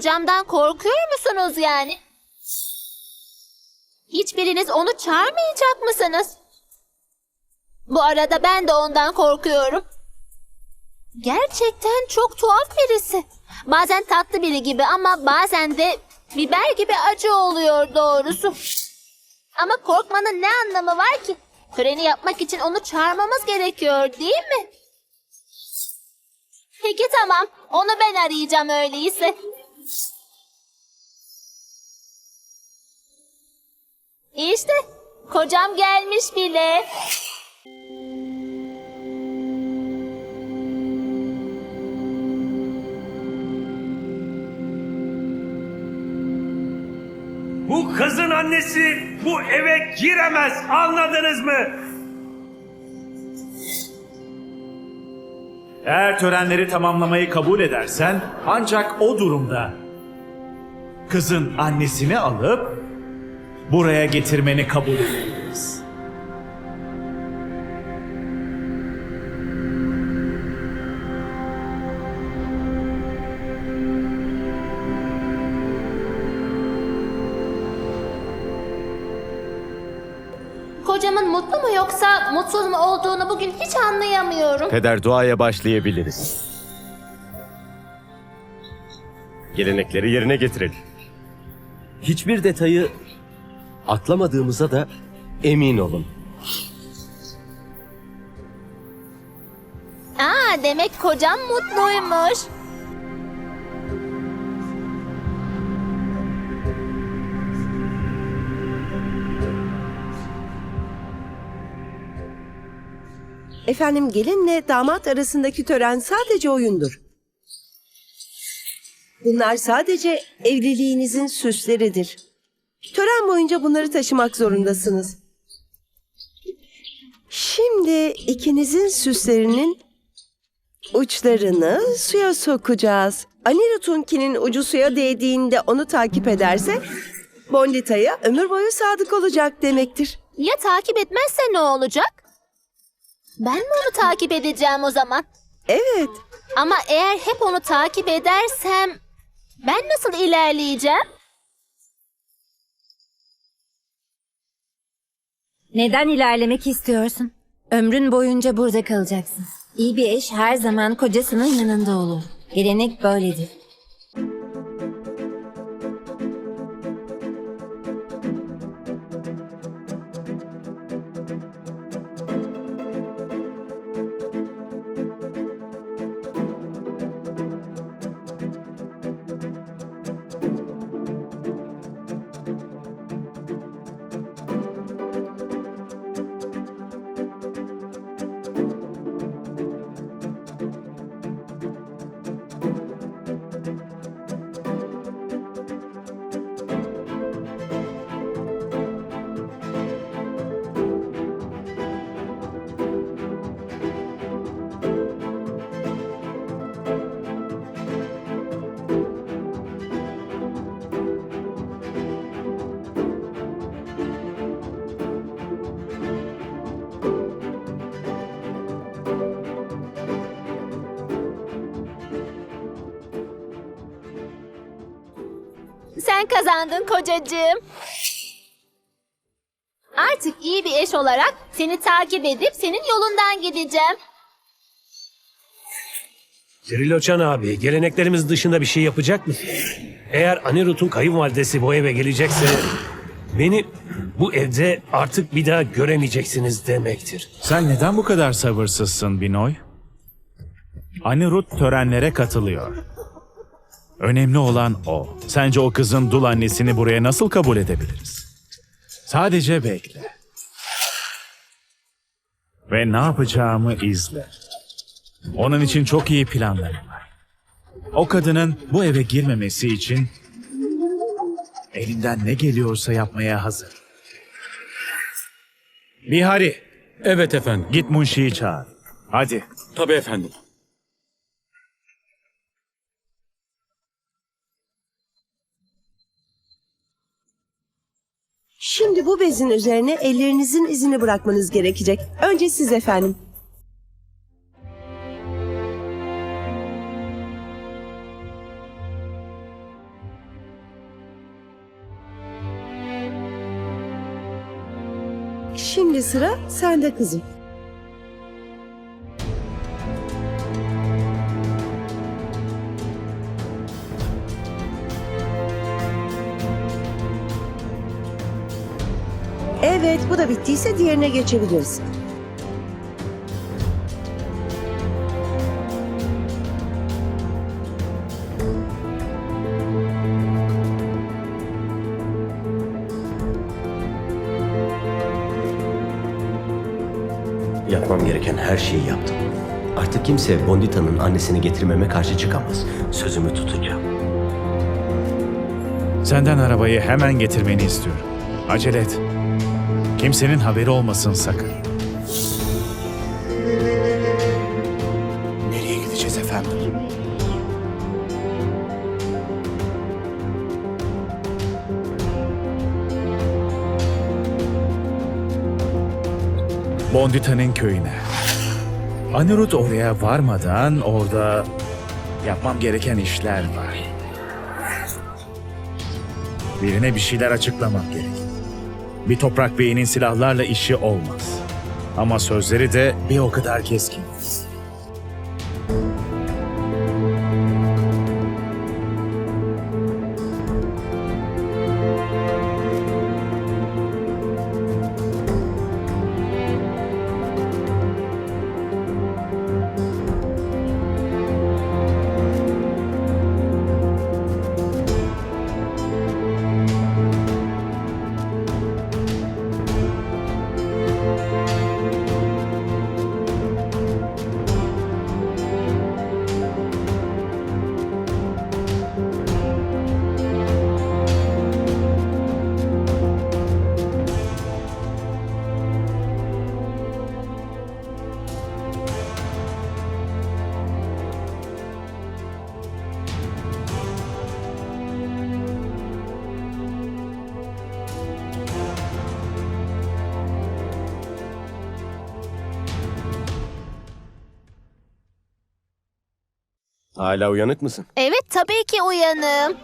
kocamdan korkuyor musunuz yani? Hiçbiriniz onu çağırmayacak mısınız? Bu arada ben de ondan korkuyorum. Gerçekten çok tuhaf birisi. Bazen tatlı biri gibi ama bazen de biber gibi acı oluyor doğrusu. Ama korkmanın ne anlamı var ki? Töreni yapmak için onu çağırmamız gerekiyor değil mi? Peki tamam. Onu ben arayacağım öyleyse. İşte kocam gelmiş bile. Bu kızın annesi bu eve giremez anladınız mı? Eğer törenleri tamamlamayı kabul edersen ancak o durumda kızın annesini alıp buraya getirmeni kabul ederiz. Kocamın mutlu mu yoksa mutsuz mu olduğunu bugün hiç anlayamıyorum. Peder duaya başlayabiliriz. Gelenekleri yerine getirelim. Hiçbir detayı atlamadığımıza da emin olun. Aa demek kocam mutluymuş. Efendim gelinle damat arasındaki tören sadece oyundur. Bunlar sadece evliliğinizin süsleridir. Tören boyunca bunları taşımak zorundasınız. Şimdi ikinizin süslerinin uçlarını suya sokacağız. Anirud'unkinin ucu suya değdiğinde onu takip ederse Bondita'ya ömür boyu sadık olacak demektir. Ya takip etmezse ne olacak? Ben mi onu takip edeceğim o zaman? Evet. Ama eğer hep onu takip edersem ben nasıl ilerleyeceğim? Neden ilerlemek istiyorsun? Ömrün boyunca burada kalacaksın. İyi bir eş her zaman kocasının yanında olur. Gelenek böyledir. Sen kazandın kocacığım. Artık iyi bir eş olarak seni takip edip senin yolundan gideceğim. Triloçan abi geleneklerimiz dışında bir şey yapacak mısın? Eğer Anirud'un kayınvalidesi bu eve gelecekse beni bu evde artık bir daha göremeyeceksiniz demektir. Sen neden bu kadar sabırsızsın Binoy? Anirud törenlere katılıyor. Önemli olan o. Sence o kızın dul annesini buraya nasıl kabul edebiliriz? Sadece bekle. Ve ne yapacağımı izle. Onun için çok iyi planlarım var. O kadının bu eve girmemesi için elinden ne geliyorsa yapmaya hazır. Bihari, Evet efendim. git Munshi'yi çağır. Hadi. Tabii efendim. Şimdi bu bezin üzerine ellerinizin izini bırakmanız gerekecek. Önce siz efendim. Şimdi sıra sende kızım. Da bittiyse diğerine geçebiliriz. Yapmam gereken her şeyi yaptım. Artık kimse Bondita'nın annesini getirmeme karşı çıkamaz. Sözümü tutacağım. Senden arabayı hemen getirmeni istiyorum. Acele et. Kimsenin haberi olmasın sakın. Nereye gideceğiz efendim? Bondita'nın köyüne. Anirut oraya varmadan orada yapmam gereken işler var. Birine bir şeyler açıklamam gerek. Bir toprak beyinin silahlarla işi olmaz. Ama sözleri de bir o kadar keskin. Hala uyanık mısın? Evet tabii ki uyanım.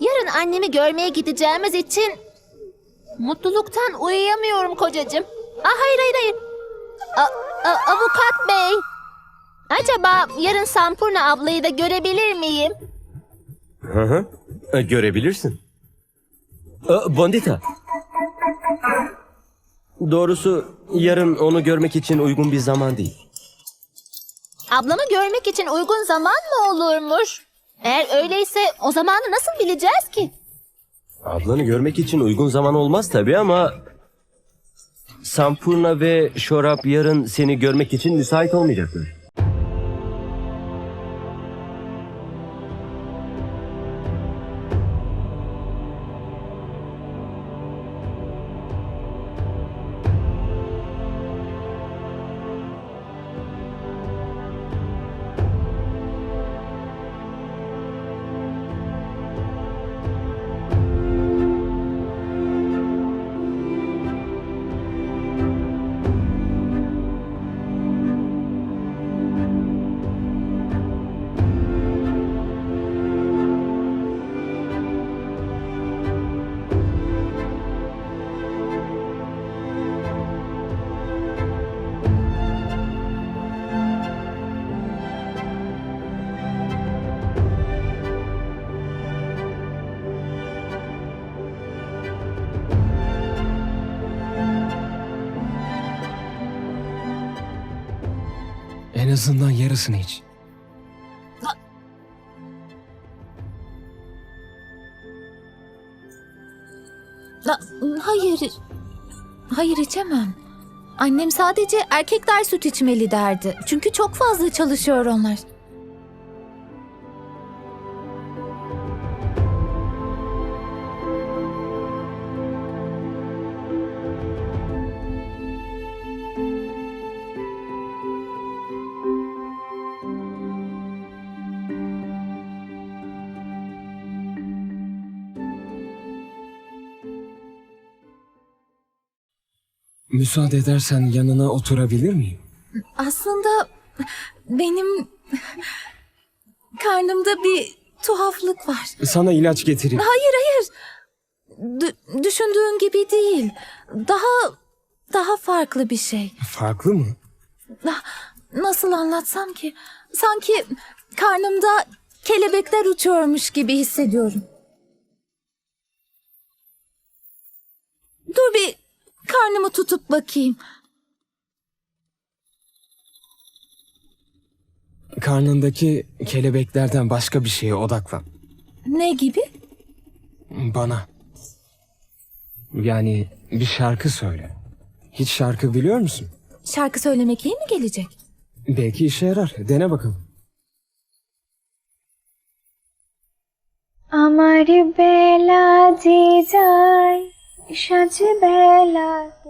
Yarın annemi görmeye gideceğimiz için mutluluktan uyuyamıyorum kocacığım. Aa, hayır hayır hayır. A- a- avukat bey. Acaba yarın Sampurna ablayı da görebilir miyim? Hı hı. E, Görebilirsin. E, Bondita. Doğrusu yarın onu görmek için uygun bir zaman değil. Ablamı görmek için uygun zaman mı olurmuş? Eğer öyleyse o zamanı nasıl bileceğiz ki? Ablanı görmek için uygun zaman olmaz tabii ama... Sampurna ve Şorap yarın seni görmek için müsait olmayacaklar. Azından yarısını iç. Hayır. Hayır içemem. Annem sadece erkekler süt içmeli derdi. Çünkü çok fazla çalışıyor onlar. Müsaade edersen yanına oturabilir miyim? Aslında benim karnımda bir tuhaflık var. Sana ilaç getireyim. Hayır hayır. D- düşündüğün gibi değil. Daha daha farklı bir şey. Farklı mı? Nasıl anlatsam ki? Sanki karnımda kelebekler uçuyormuş gibi hissediyorum. Dur bir karnımı tutup bakayım. Karnındaki kelebeklerden başka bir şeye odaklan. Ne gibi? Bana. Yani bir şarkı söyle. Hiç şarkı biliyor musun? Şarkı söylemek iyi mi gelecek? Belki işe yarar. Dene bakalım. আমার বেলা যে যায় সাজ বেলাতে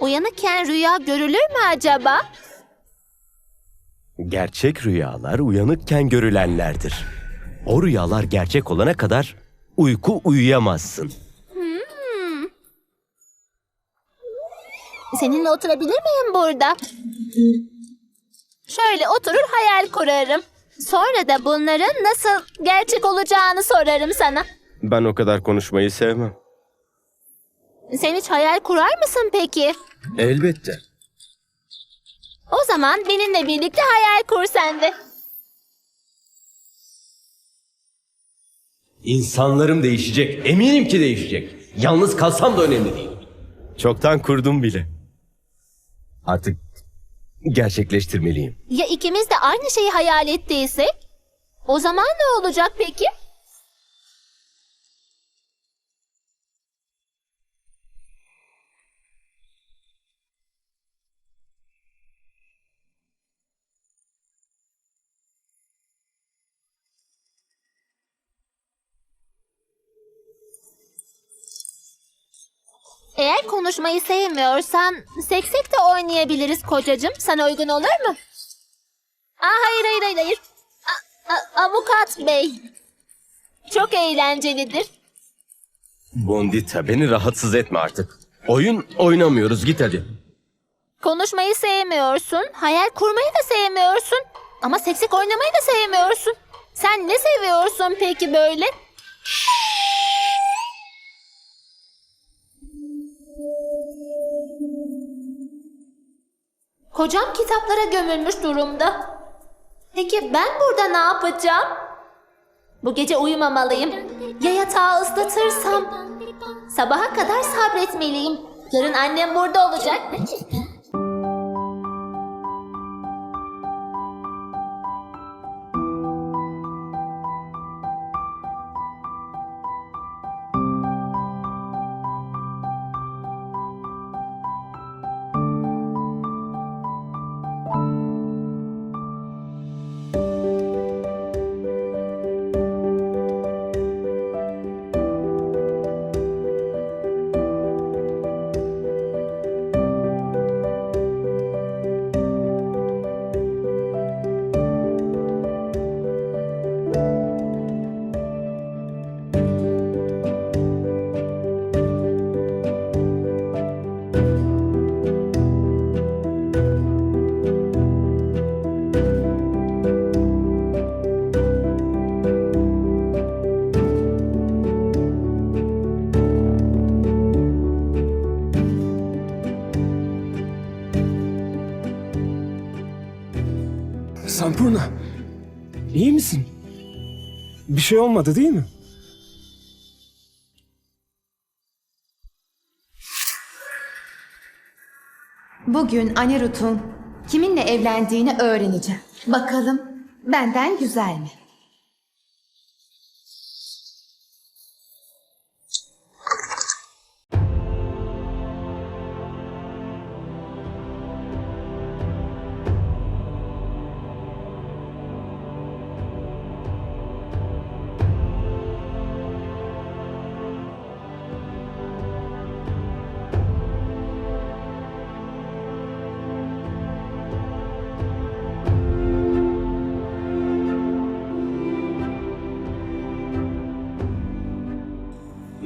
Uyanıkken rüya görülür mü acaba? Gerçek rüyalar uyanıkken görülenlerdir. O rüyalar gerçek olana kadar uyku uyuyamazsın. Seninle oturabilir miyim burada? Şöyle oturur hayal kurarım. Sonra da bunların nasıl gerçek olacağını sorarım sana. Ben o kadar konuşmayı sevmem. Sen hiç hayal kurar mısın peki? Elbette. O zaman benimle birlikte hayal kur sen de. İnsanlarım değişecek. Eminim ki değişecek. Yalnız kalsam da önemli değil. Çoktan kurdum bile. Artık gerçekleştirmeliyim. Ya ikimiz de aynı şeyi hayal ettiysek? O zaman ne olacak peki? Eğer konuşmayı sevmiyorsan seksek de oynayabiliriz kocacığım. Sana uygun olur mu? Aa, hayır hayır hayır hayır. A- a- avukat bey. Çok eğlencelidir. Bondita beni rahatsız etme artık. Oyun oynamıyoruz git hadi. Konuşmayı sevmiyorsun, hayal kurmayı da sevmiyorsun. Ama seksek oynamayı da sevmiyorsun. Sen ne seviyorsun peki böyle? Kocam kitaplara gömülmüş durumda. Peki ben burada ne yapacağım? Bu gece uyumamalıyım. Ya yatağı ıslatırsam? Sabaha kadar sabretmeliyim. Yarın annem burada olacak. Sampurna. İyi misin? Bir şey olmadı değil mi? Bugün Anirudh'un kiminle evlendiğini öğreneceğim. Bakalım benden güzel mi?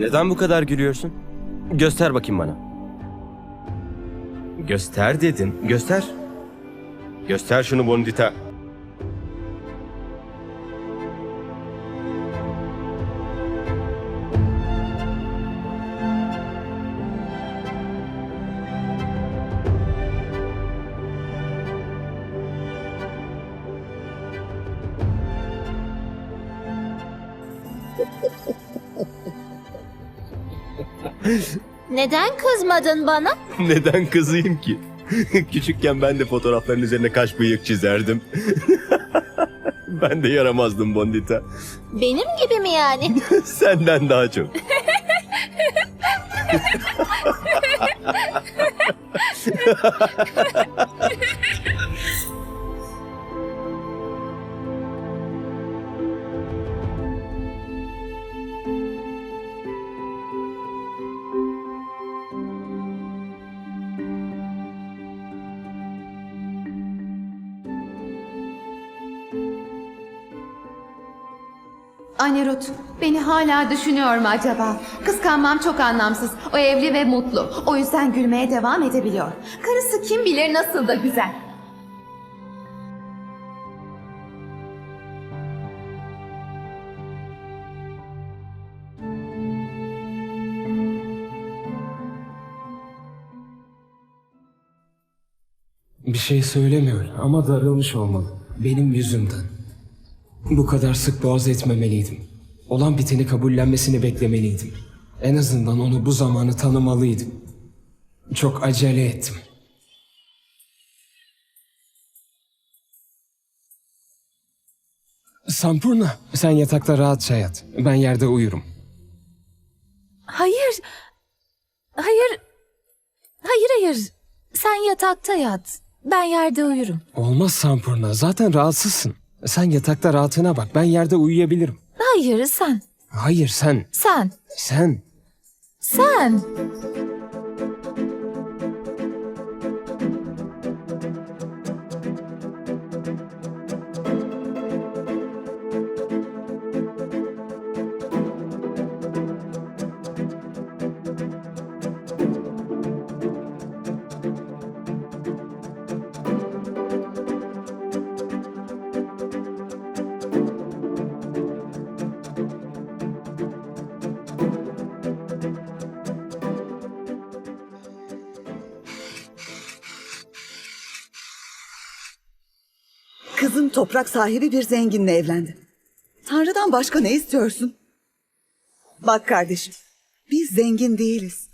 Neden bu kadar gülüyorsun? Göster bakayım bana. Göster dedim. Göster. Göster şunu Bondita. Neden kızmadın bana? Neden kızayım ki? Küçükken ben de fotoğrafların üzerine kaş bıyık çizerdim. ben de yaramazdım Bondita. Benim gibi mi yani? Senden daha çok. Beni hala düşünüyor mu acaba? Kıskanmam çok anlamsız. O evli ve mutlu. O yüzden gülmeye devam edebiliyor. Karısı kim bilir nasıl da güzel. Bir şey söylemiyor ama darılmış olmalı. Benim yüzümden. Bu kadar sık boğaz etmemeliydim. Olan biteni kabullenmesini beklemeliydim. En azından onu bu zamanı tanımalıydım. Çok acele ettim. Sampurna, sen yatakta rahatça yat. Ben yerde uyurum. Hayır. Hayır. Hayır hayır. Sen yatakta yat. Ben yerde uyurum. Olmaz Sampurna, zaten rahatsızsın. Sen yatakta rahatına bak, ben yerde uyuyabilirim. Hayır sen. Hayır sen, Sen. sen. Sen. Kızım toprak sahibi bir zenginle evlendi. Tanrı'dan başka ne istiyorsun? Bak kardeşim, biz zengin değiliz.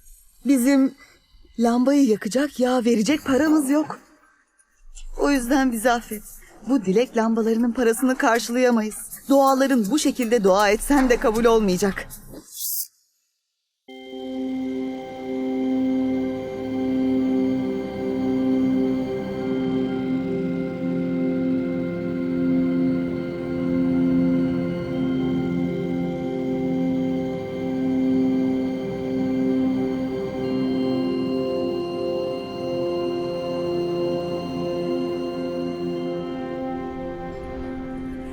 Bizim lambayı yakacak yağ verecek paramız yok. O yüzden bizi affet. Bu dilek lambalarının parasını karşılayamayız. Duaların bu şekilde dua etsen de kabul olmayacak.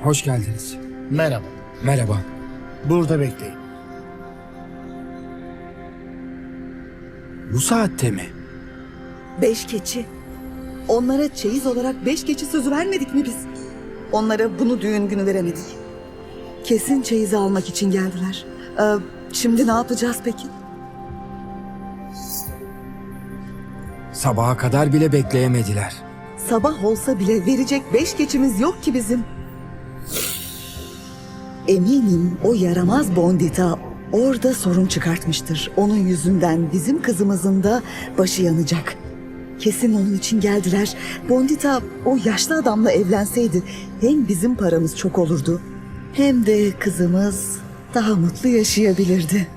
Hoş geldiniz. Merhaba. Merhaba. Burada bekleyin. Bu saatte mi? Beş keçi. Onlara çeyiz olarak beş keçi sözü vermedik mi biz? Onlara bunu düğün günü veremedik. Kesin çeyizi almak için geldiler. Ee, şimdi ne yapacağız peki? Sabaha kadar bile bekleyemediler. Sabah olsa bile verecek beş keçimiz yok ki bizim. Eminim o yaramaz Bondita orada sorun çıkartmıştır. Onun yüzünden bizim kızımızın da başı yanacak. Kesin onun için geldiler. Bondita o yaşlı adamla evlenseydi hem bizim paramız çok olurdu hem de kızımız daha mutlu yaşayabilirdi.